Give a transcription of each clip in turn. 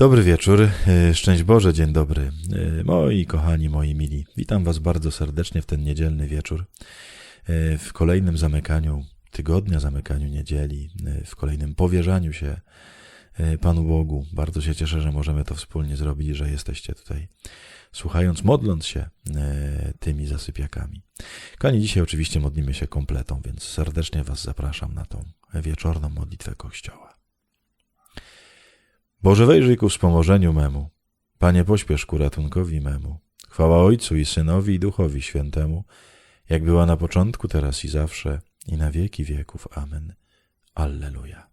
Dobry wieczór, e, szczęść Boże, dzień dobry. E, moi kochani, moi mili, witam Was bardzo serdecznie w ten niedzielny wieczór. E, w kolejnym zamykaniu tygodnia, zamykaniu niedzieli, w kolejnym powierzaniu się Panu Bogu. Bardzo się cieszę, że możemy to wspólnie zrobić, że jesteście tutaj słuchając, modląc się tymi zasypiakami. Kochani, dzisiaj oczywiście modlimy się kompletą, więc serdecznie Was zapraszam na tą wieczorną modlitwę Kościoła. Boże, wejrzyj ku wspomożeniu memu. Panie, pośpiesz ku ratunkowi memu. Chwała Ojcu i Synowi i Duchowi Świętemu, jak była na początku, teraz i zawsze, i na wieki wieków. Amen. Alleluja.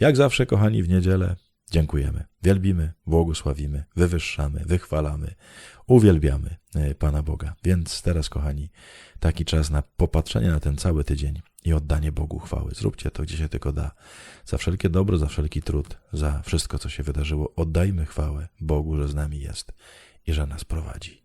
Jak zawsze, kochani, w niedzielę dziękujemy, wielbimy, błogosławimy, wywyższamy, wychwalamy, uwielbiamy e, Pana Boga. Więc teraz, kochani, taki czas na popatrzenie na ten cały tydzień i oddanie Bogu chwały. Zróbcie to, gdzie się tylko da. Za wszelkie dobro, za wszelki trud, za wszystko, co się wydarzyło, oddajmy chwałę Bogu, że z nami jest i że nas prowadzi.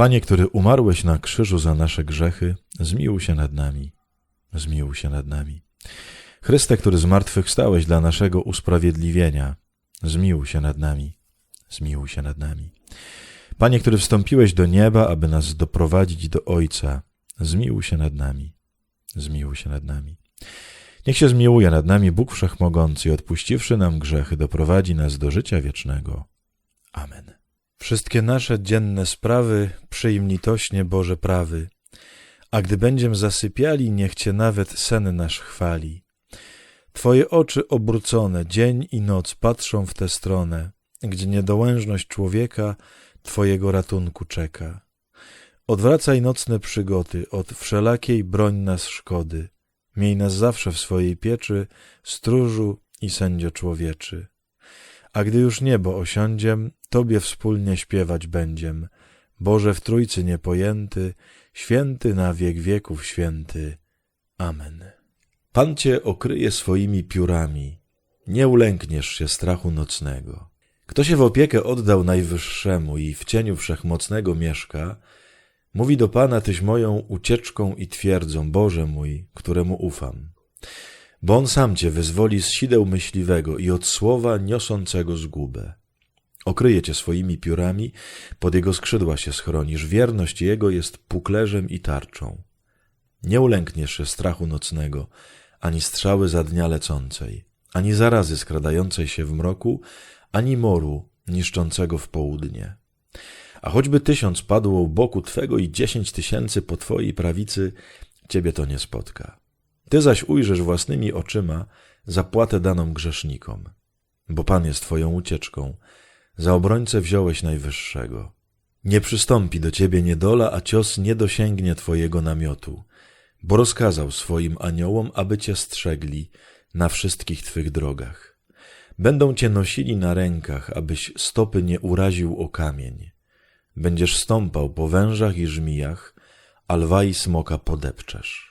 Panie, który umarłeś na krzyżu za nasze grzechy, zmiłuj się nad nami. Zmiłuj się nad nami. Chryste, który zmartwychwstałeś dla naszego usprawiedliwienia, zmiłuj się nad nami. Zmiłuj się nad nami. Panie, który wstąpiłeś do nieba, aby nas doprowadzić do Ojca, zmiłuj się nad nami. Zmiłuj się nad nami. Niech się zmiłuje nad nami Bóg Wszechmogący i odpuściwszy nam grzechy, doprowadzi nas do życia wiecznego. Amen. Wszystkie nasze dzienne sprawy przyjm litośnie Boże prawy, a gdy będziem zasypiali, niech Cię nawet sen nasz chwali. Twoje oczy obrócone dzień i noc patrzą w tę stronę, gdzie niedołężność człowieka Twojego ratunku czeka. Odwracaj nocne przygoty od wszelakiej broń nas szkody. Miej nas zawsze w swojej pieczy, stróżu i sędzio człowieczy. A gdy już niebo osiądziem, Tobie wspólnie śpiewać będziem. Boże w Trójcy niepojęty, święty na wiek wieków święty. Amen. Pan Cię okryje swoimi piórami, nie ulękniesz się strachu nocnego. Kto się w opiekę oddał Najwyższemu i w cieniu Wszechmocnego mieszka, mówi do Pana, Tyś moją ucieczką i twierdzą, Boże mój, któremu ufam. Bo On sam Cię wyzwoli z sideł myśliwego i od słowa niosącego zgubę. Okryje cię swoimi piórami, pod jego skrzydła się schronisz, wierność jego jest puklerzem i tarczą. Nie ulękniesz się strachu nocnego, ani strzały za dnia lecącej, ani zarazy skradającej się w mroku, ani moru niszczącego w południe. A choćby tysiąc padło u boku Twego i dziesięć tysięcy po Twojej prawicy, Ciebie to nie spotka. Ty zaś ujrzysz własnymi oczyma zapłatę daną grzesznikom, bo Pan jest Twoją ucieczką, za obrońcę wziąłeś najwyższego. Nie przystąpi do ciebie niedola, a cios nie dosięgnie twojego namiotu, bo rozkazał swoim aniołom, aby cię strzegli na wszystkich twych drogach. Będą cię nosili na rękach, abyś stopy nie uraził o kamień. Będziesz stąpał po wężach i żmijach, a lwa i smoka podepczesz.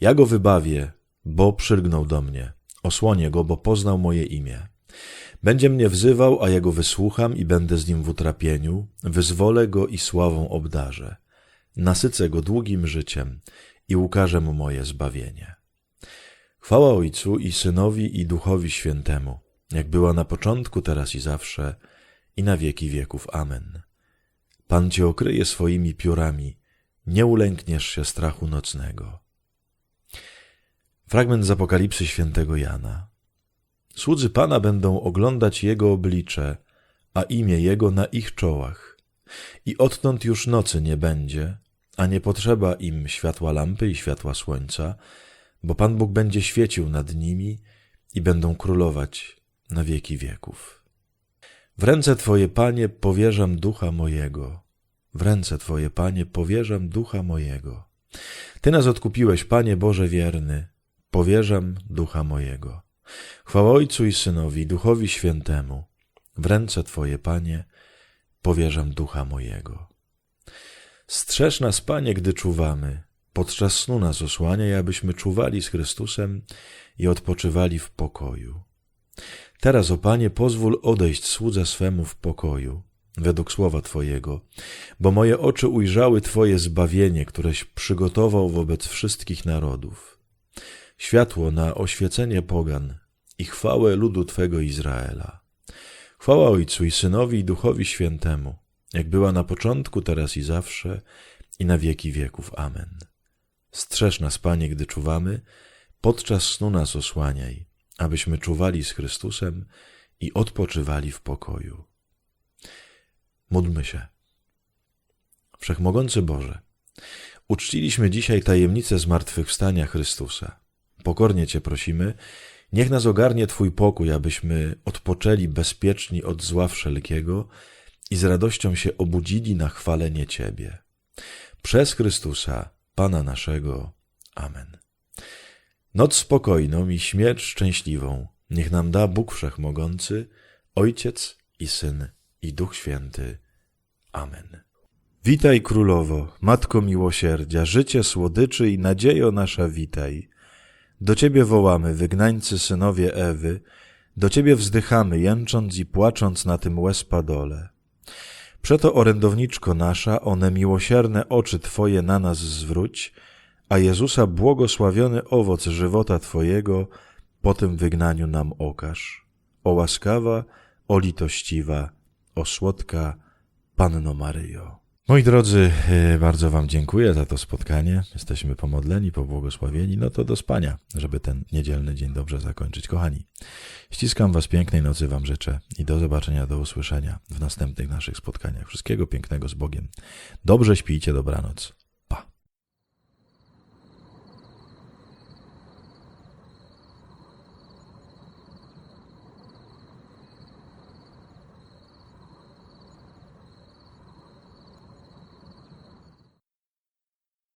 Ja go wybawię, bo przylgnął do mnie, osłonię go, bo poznał moje imię. Będzie mnie wzywał, a ja go wysłucham i będę z nim w utrapieniu, wyzwolę go i sławą obdarzę. Nasycę go długim życiem i ukażę mu moje zbawienie. Chwała Ojcu i Synowi i Duchowi Świętemu, jak była na początku, teraz i zawsze, i na wieki wieków. Amen. Pan cię okryje swoimi piórami, nie ulękniesz się strachu nocnego. Fragment z Apokalipsy świętego Jana. Słudzy Pana będą oglądać Jego oblicze, a imię Jego na ich czołach. I odtąd już nocy nie będzie, a nie potrzeba im światła lampy i światła słońca, bo Pan Bóg będzie świecił nad nimi i będą królować na wieki wieków. W ręce Twoje, Panie, powierzam ducha mojego. W ręce Twoje, Panie, powierzam ducha mojego. Ty nas odkupiłeś, Panie Boże wierny, powierzam ducha mojego. Chwała Ojcu i Synowi, Duchowi Świętemu. W ręce Twoje, Panie, powierzam ducha mojego. Strzeż nas, Panie, gdy czuwamy. Podczas snu nas osłaniaj, abyśmy czuwali z Chrystusem i odpoczywali w pokoju. Teraz, o Panie, pozwól odejść słudze swemu w pokoju, według słowa Twojego, bo moje oczy ujrzały Twoje zbawienie, któreś przygotował wobec wszystkich narodów. Światło na oświecenie pogan i chwałę ludu Twego Izraela. Chwała Ojcu i Synowi i Duchowi Świętemu, jak była na początku, teraz i zawsze, i na wieki wieków. Amen. Strzeż nas, Panie, gdy czuwamy, podczas snu nas osłaniaj, abyśmy czuwali z Chrystusem i odpoczywali w pokoju. Módlmy się. Wszechmogący Boże, uczciliśmy dzisiaj tajemnicę zmartwychwstania Chrystusa. Pokornie Cię prosimy, niech nas ogarnie Twój pokój, abyśmy odpoczęli bezpieczni od zła wszelkiego i z radością się obudzili na chwalenie Ciebie. Przez Chrystusa, Pana naszego. Amen. Noc spokojną i śmierć szczęśliwą niech nam da Bóg Wszechmogący, Ojciec i Syn i Duch Święty. Amen. Witaj Królowo, Matko Miłosierdzia, życie słodyczy i nadziejo nasza witaj. Do Ciebie wołamy, wygnańcy synowie Ewy, do Ciebie wzdychamy, jęcząc i płacząc na tym łezpadole. Przeto, orędowniczko nasza, one miłosierne oczy Twoje na nas zwróć, a Jezusa błogosławiony owoc żywota Twojego po tym wygnaniu nam okaż. O łaskawa, o litościwa, o słodka Panno Maryjo. Moi drodzy, e, bardzo Wam dziękuję za to spotkanie. Jesteśmy pomodleni, pobłogosławieni. No to do spania, żeby ten niedzielny dzień dobrze zakończyć. Kochani, ściskam Was pięknej nocy, Wam życzę i do zobaczenia, do usłyszenia w następnych naszych spotkaniach. Wszystkiego pięknego z Bogiem. Dobrze śpijcie, dobranoc.